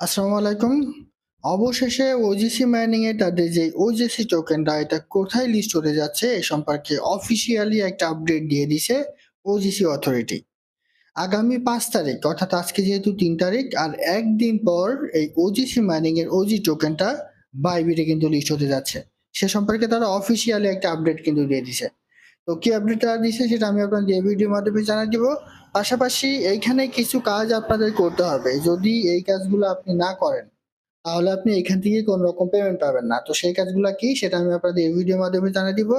আসসালামু আলাইকুম। অবশেষে ওজিসি মাইনিং এ তাদের যে ওজিসি টোকেনটা এটা কোথায় লিস্ট হতে যাচ্ছে এ সম্পর্কে অফিসিয়ালি একটা আপডেট দিয়ে দিছে ওজিসি অথরিটি আগামী পাঁচ তারিখ, অর্থাৎ আজকে যেহেতু তিন তারিখ, আর একদিন পর এই ওজিসি মাইনিং এর ওজি টোকেনটা বাইবিটে কিন্তু লিস্ট হতে যাচ্ছে। সে সম্পর্কে তারা অফিসিয়ালি একটা আপডেট কিন্তু দিয়ে দিছে। তো কি আপডেট তারা দিছে সেটা আমি আপনাদের এই ভিডিওর মাধ্যমে জানিয়ে দিব। পাশাপাশি এইখানে কিছু কাজ আপনাদের করতে হবে। যদি এই কাজগুলো আপনি না করেন, তাহলে আপনি এখান থেকে কোন রকম পেমেন্ট পাবেন না। তো সেই কাজগুলো কি সেটা আমি আপনাদের এই ভিডিওর মাধ্যমে জানিয়ে দিব।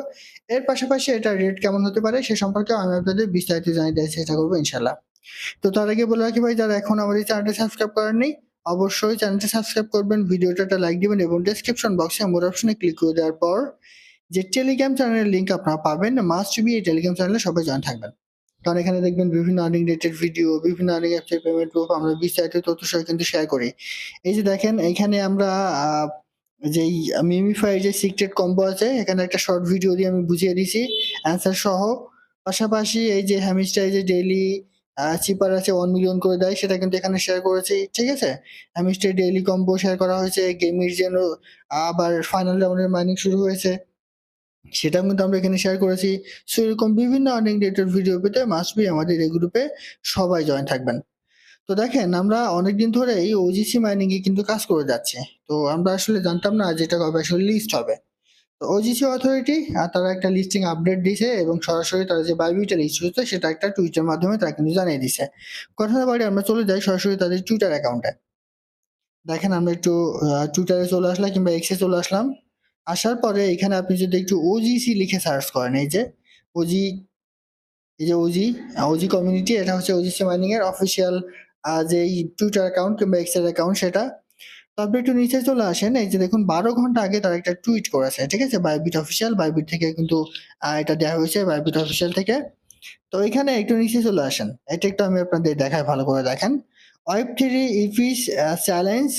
এর পাশাপাশি এটা রেট কেমন হতে পারে সে সম্পর্কে আমি আপনাদের বিস্তারিত জানিয়ে দেওয়ার চেষ্টা করব ইনশাল্লাহ তো তার আগে বলে রাখি ভাই, যারা এখন আমাদের চ্যানেলটা সাবস্ক্রাইব করেননি, অবশ্যই চ্যানেলটা সাবস্ক্রাইব করবেন। ভিডিওটা একটা লাইক দিবেন এবং ডেসক্রিপশন বক্সে মোর অপশনে ক্লিক করে দেওয়ার পর যে টেলিগ্রাম চ্যানেলের লিঙ্ক আপনারা পাবেন মাস্ট বি এই টেলিগ্রাম চ্যানেলে সবাই জয়েন থাকবেন। কারণ এখানে দেখবেন বিভিন্ন আর্নিং রিলেটেড ভিডিও বিভিন্ন আর্নিং অ্যাপসের পেমেন্ট প্রুফ আমরা বিস্তারিত তথ্য সহ কিন্তু শেয়ার করি। এই যে দেখেন, এখানে আমরা যেই মিমিফাই যে সিক্রেট কম্বো আছে, এখানে একটা শর্ট ভিডিও দিয়ে আমি বুঝিয়ে দিছি অ্যান্সার সহ। পাশাপাশি এই যে হ্যামিস্টার যে ডেইলি চিপার আছে ওয়ান মিলিয়ন করে দেয়, সেটা কিন্তু এখানে শেয়ার করেছি, ঠিক আছে? হ্যামিস্টার ডেইলি কম্বো শেয়ার করা হয়েছে গেমের যেন আবার ফাইনাল রাউন্ডের মাইনিং শুরু হয়েছে। সেটাও কিন্তু আমরা এখানে শেয়ার করেছি। সো এরকম বিভিন্ন আর্নিং রিলেটেড ভিডিও পেতে মাস্ট বি আমাদের এই গ্রুপে সবাই জয়েন থাকবেন। তো দেখেন, আমরা অনেকদিন ধরে এই ওজিসি মাইনিং এ কিন্তু কাজ করে যাচ্ছে। তো আমরা আসলে জানতাম না যেটা কবে আসলে লিস্ট হবে। তো ওজিসি অথরিটি তারা একটা লিস্টিং আপডেট দিয়েছে এবং সরাসরি তারা যে বাইবিটা লিস্ট হচ্ছে সেটা একটা টুইটার মাধ্যমে তারা কিন্তু জানিয়ে দিছে কথা বাড়ি আমরা চলে যাই সরাসরি তাদের টুইটার অ্যাকাউন্টে দেখেন, আমরা একটু টুইটারে চলে আসলাম কিংবা এক্সে চলে আসলাম। আসার পরে এখানে আপনি যদি একটু ওজিসি লিখে সার্চ করেন, এই যে ওজি এই যে ওজি ওজি কমিউনিটি এটা হচ্ছে ওজিসি মাইনিং এর অফিসিয়াল যে টুইটার অ্যাকাউন্ট কিংবা এক্সের অ্যাকাউন্ট সেটা। তারপরে একটু নিচে চলে আসেন, এই যে দেখুন বারো ঘণ্টা আগে তারা একটা টুইট করেছে, ঠিক আছে? বাইবিট অফিসিয়াল বাইবিট থেকে কিন্তু এটা দেওয়া হয়েছে বাইবিট অফিসিয়াল থেকে। তো এখানে একটু নিচে চলে আসেন, এটা একটু আমি আপনাদের দেখাই, ভালো করে দেখেন। ওয়েব থ্রি ইফিস চ্যালেঞ্জ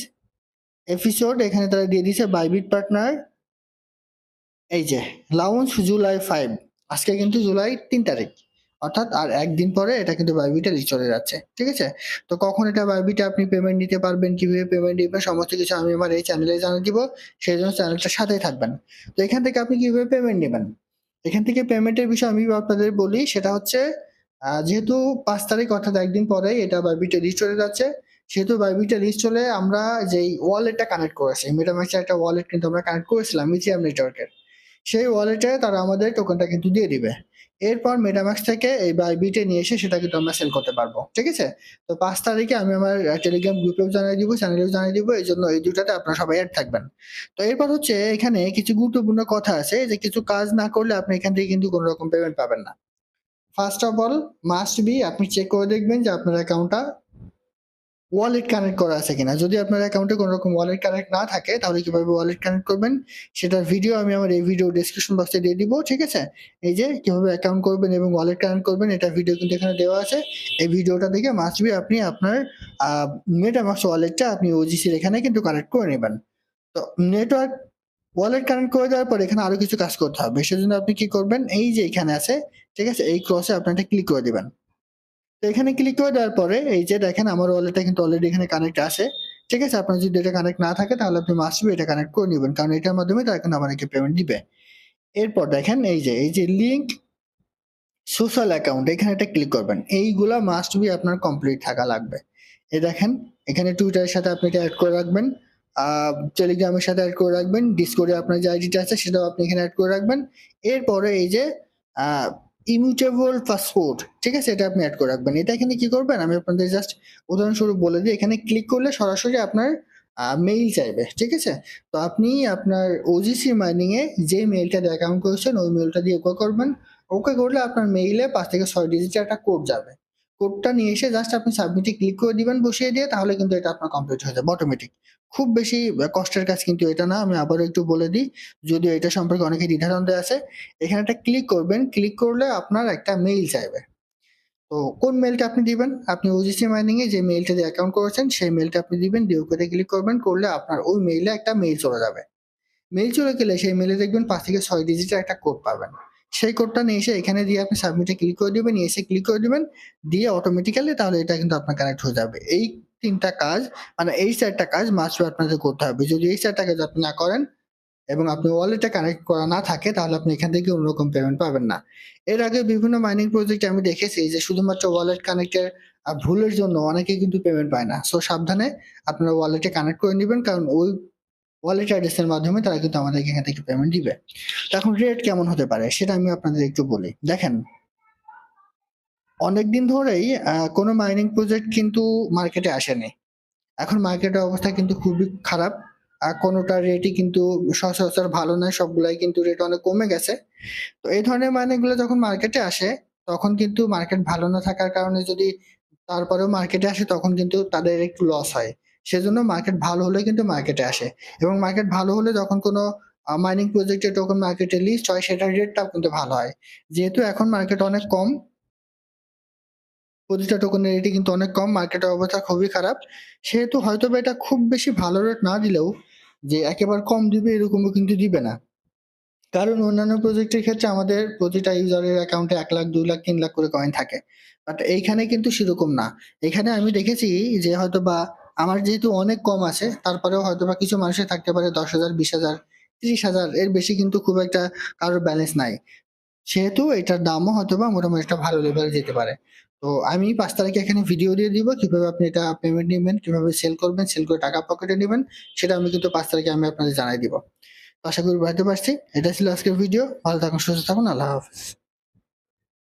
এপিসোড এখানে তারা দিয়ে দিয়েছে বাইবিট পার্টনার এই যে লাউন্স জুলাই ফাইভ আজকে কিন্তু জুলাই তিন তারিখ। অর্থাৎ আর একদিন পরে এটা কিন্তু বাইবিটা চলে যাচ্ছে ঠিক আছে? তো কখন এটা বাইবিটা আপনি পেমেন্ট নিতে পারবেন, কীভাবে পেমেন্ট দিবেন সমস্ত কিছু আমি আমার এই চ্যানেলে জানিয়ে দিব, সেই জন্য চ্যানেলটার সাথেই থাকবেন। তো এখান থেকে আপনি কীভাবে পেমেন্ট নেবেন? এখান থেকে পেমেন্টের বিষয়ে আমি আপনাদের বলি, সেটা হচ্ছে যেহেতু পাঁচ তারিখ, অর্থাৎ একদিন পরে এটা বাইবিটা লিস্ট চলে যাচ্ছে সেহেতু বাইবিটা লিস্ট চলে আমরা যেই ওয়ালেটটা কানেক্ট করেছি মেটাম্যাক্সের একটা ওয়ালেট কিন্তু আমরা কানেক্ট করেছিলাম মিথিয়াম নেটওয়ার্কের সেই ওয়ালেটে তারা আমাদের টোকেনটা কিন্তু দিয়ে দিবে। এরপর মেটাম্যাক্স থেকে এই বাইবিটে নিয়ে এসে সেটা কিন্তু আমরা সেল করতে পারব, ঠিক আছে? তো পাঁচ তারিখে আমি আমার টেলিগ্রাম গ্রুপেও জানিয়ে দিব চ্যানেলেও জানিয়ে দিব, এই জন্য এই দুটাতে আপনারা সবাই অ্যাড থাকবেন। তো এরপর হচ্ছে এখানে কিছু গুরুত্বপূর্ণ কথা আছে, যে কিছু কাজ না করলে আপনি এখান থেকে কিন্তু কোনো রকম পেমেন্ট পাবেন না। First of all must be আপনি চেক করে দেখবেন যে আপনার অ্যাকাউন্টটা ওয়ালেট কানেক্ট করা আছে কিনা? যদি আপনার অ্যাকাউন্টে কোনো রকম ওয়ালেট কানেক্ট না থাকে, তাহলে কীভাবে ওয়ালেট কানেক্ট করবেন? সেটার ভিডিও আমি আমার এই ভিডিও ডিসক্রিপশন বক্সে দিয়ে দিব, ঠিক আছে? এই যে, কীভাবে অ্যাকাউন্ট করবেন এবং ওয়ালেট কানেক্ট করবেন, এটা ভিডিও কিন্তু এখানে দেওয়া আছে। এই ভিডিওটা দেখে মাস্ট বি আপনি আপনার মেটামাক্স ওয়ালেটটা আপনি ওজিসির এখানে কিন্তু কানেক্ট করে নেবেন। তো নেটওয়ার্ক ওয়ালেট কানেক্ট করে দেওয়ার পর এখানে আরও কিছু কাজ করতে হবে। সেজন্য আপনি কি করবেন? এই যে এখানে আছে, ঠিক আছে? এই ক্রসে আপনি একটা ক্লিক করে দিবেন। এখানে ক্লিক করে দেওয়ার পরে এই যে দেখেন আমার ওয়ালেটটা কিন্তু অলরেডি এখানে কানেক্ট আছে ঠিক আছে, আপনার যদি এটা কানেক্ট না থাকে তাহলে আপনি মাস্ট এটা কানেক্ট করে নেবেন, কারণ এটার মাধ্যমে তারা কিন্তু আমাদেরকে পেমেন্ট দিবে। এরপর দেখেন এই যে এই যে লিঙ্ক সোশ্যাল অ্যাকাউন্ট এখানে একটা ক্লিক করবেন। এইগুলা মাস্ট বি আপনার কমপ্লিট থাকা লাগবে। এ দেখেন, এখানে টুইটারের সাথে আপনি এটা অ্যাড করে রাখবেন টেলিগ্রামের সাথে অ্যাড করে রাখবেন ডিসকোডে আপনার যে আইডিটা আছে সেটাও আপনি এখানে অ্যাড করে রাখবেন। এরপরে এই যে ইমিউটেবল পাসপোর্ট ঠিক আছে? এটা আপনি অ্যাড করে রাখবেন। এটা এখানে কি করবেন? আমি আপনাদের জাস্ট উদাহরণস্বরূপ বলে দিই, এখানে ক্লিক করলে সরাসরি আপনার মেইল চাইবে, ঠিক আছে? তো আপনি আপনার ওজিসি মাইনিং এ যে মেইলটা দিয়ে অ্যাকাউন্ট করেছেন, ওই মেইলটা দিয়ে ওকে করবেন। ওকে করলে আপনার মেইলে পাঁচ থেকে ছয় ডিজিটের একটা কোড যাবে। কোডটা নিয়ে এসে জাস্ট আপনি সাবমিটে ক্লিক করে দিবেন, বসিয়ে দিয়ে তাহলে কিন্তু এটা আপনার কমপ্লিট হয়ে যাবে অটোমেটিক খুব বেশি কষ্টের কাজ কিন্তু এটা না, আমি আবারও একটু বলে দিই। যদিও এটা সম্পর্কে অনেকে দ্বিধাদ্বন্দ্বে আছে, এখানে একটা ক্লিক করবেন ক্লিক করলে আপনার একটা মেইল চাইবে। তো কোন মেলটা আপনি দিবেন? আপনি ওজিসি মাইনিং এ যে মেইলটা দিয়ে অ্যাকাউন্ট করেছেন, সেই মেলটা আপনি দিবেন, দিয়ে ওকে ক্লিক করবেন, করলে আপনার ওই মেইলে একটা মেইল চলে যাবে। মেইল চলে গেলে সেই মেইলে দেখবেন পাঁচ থেকে ছয় ডিজিটের একটা কোড পাবেন। সেই কোডটা নিয়ে এসে এখানে দিয়ে আপনি সাবমিটে ক্লিক করে দিবেন এসে ক্লিক করে দিবেন, দিয়ে অটোমেটিক্যালি তাহলে এটা কিন্তু আপনার কানেক্ট হয়ে যাবে। এই তিনটা কাজ মানে এই চারটা কাজ মাস্ট আপনাদের করতে হবে। যদি এই চারটা কাজ আপনি না করেন এবং আপনি ওয়ালেটে কানেক্ট করা না থাকে, তাহলে আপনি এখান থেকে অন্যরকম পেমেন্ট পাবেন না। এর আগে বিভিন্ন মাইনিং প্রজেক্টে আমি দেখেছি যে শুধুমাত্র ওয়ালেট কানেক্টের ভুলের জন্য অনেকে কিন্তু পেমেন্ট পায় না। সো সাবধানে আপনারা ওয়ালেটে কানেক্ট করে নেবেন, কারণ ওই ওয়ালেট অ্যাড্রেসের মাধ্যমে তারা কিন্তু আমাদেরকে এখান থেকে পেমেন্ট দিবে। এখন রেট কেমন হতে পারে সেটা আমি আপনাদের একটু বলি। দেখেন, অনেকদিন ধরেই কোনো মাইনিং প্রজেক্ট কিন্তু মার্কেটে আসেনি। এখন মার্কেটের অবস্থা কিন্তু খুবই খারাপ। আর কোনোটা রেটই কিন্তু সচরাচর ভালো নয়, সবগুলাই কিন্তু রেট অনেক কমে গেছে। তো এই ধরনের মাইনিংগুলো যখন মার্কেটে আসে, তখন কিন্তু মার্কেট ভালো না থাকার কারণে যদি তারপরেও মার্কেটে আসে, তখন কিন্তু তাদের একটু লস হয়। সেজন্য মার্কেট ভালো হলে কিন্তু মার্কেটে আসে। এবং মার্কেট ভালো হলে যখন কোনো মাইনিং প্রজেক্টের টোকন মার্কেটে লিস্ট হয় সেটার রেটটাও কিন্তু ভালো হয়। যেহেতু এখন মার্কেট অনেক কম, প্রতিটা টোকনের রেটই কিন্তু অনেক কম মার্কেটের অবস্থা খুবই খারাপ। সেহেতু হয়তো বা এটা খুব বেশি ভালো রেট না দিলেও, যে একেবারে কম দিবে এরকমও কিন্তু দিবে না। কারণ অন্যান্য প্রজেক্টের ক্ষেত্রে আমাদের প্রতিটা ইউজারের অ্যাকাউন্টে এক লাখ, দুই লাখ, তিন লাখ করে কয়েন থাকে। বাট এইখানে কিন্তু সেরকম না। এখানে আমি দেখেছি যে হয়তো বা আমার যেহেতু অনেক কম আছে, তারপরেও হয়তো বা কিছু মানুষের থাকতে পারে দশ হাজার, বিশ হাজার, ত্রিশ হাজার, এর বেশি কিন্তু খুব একটা কারোর ব্যালেন্স নাই। সেহেতু এটার দামও হয়তো বা মোটামুটি একটা ভালো লেভেলে যেতে পারে। তো আমি পাঁচ তারিখে এখানে ভিডিও দিয়ে দিব, কীভাবে আপনি এটা পেমেন্ট নেবেন, কীভাবে সেল করবেন সেল করে টাকা পকেটে নেবেন, সেটা আমি কিন্তু পাঁচ তারিখে আমি আপনাদের জানাই দিব। আশা করি বুঝতে পারছি। এটা ছিল আজকের ভিডিও ভালো থাকুন, সুস্থ থাকুন, আল্লাহ হাফিজ।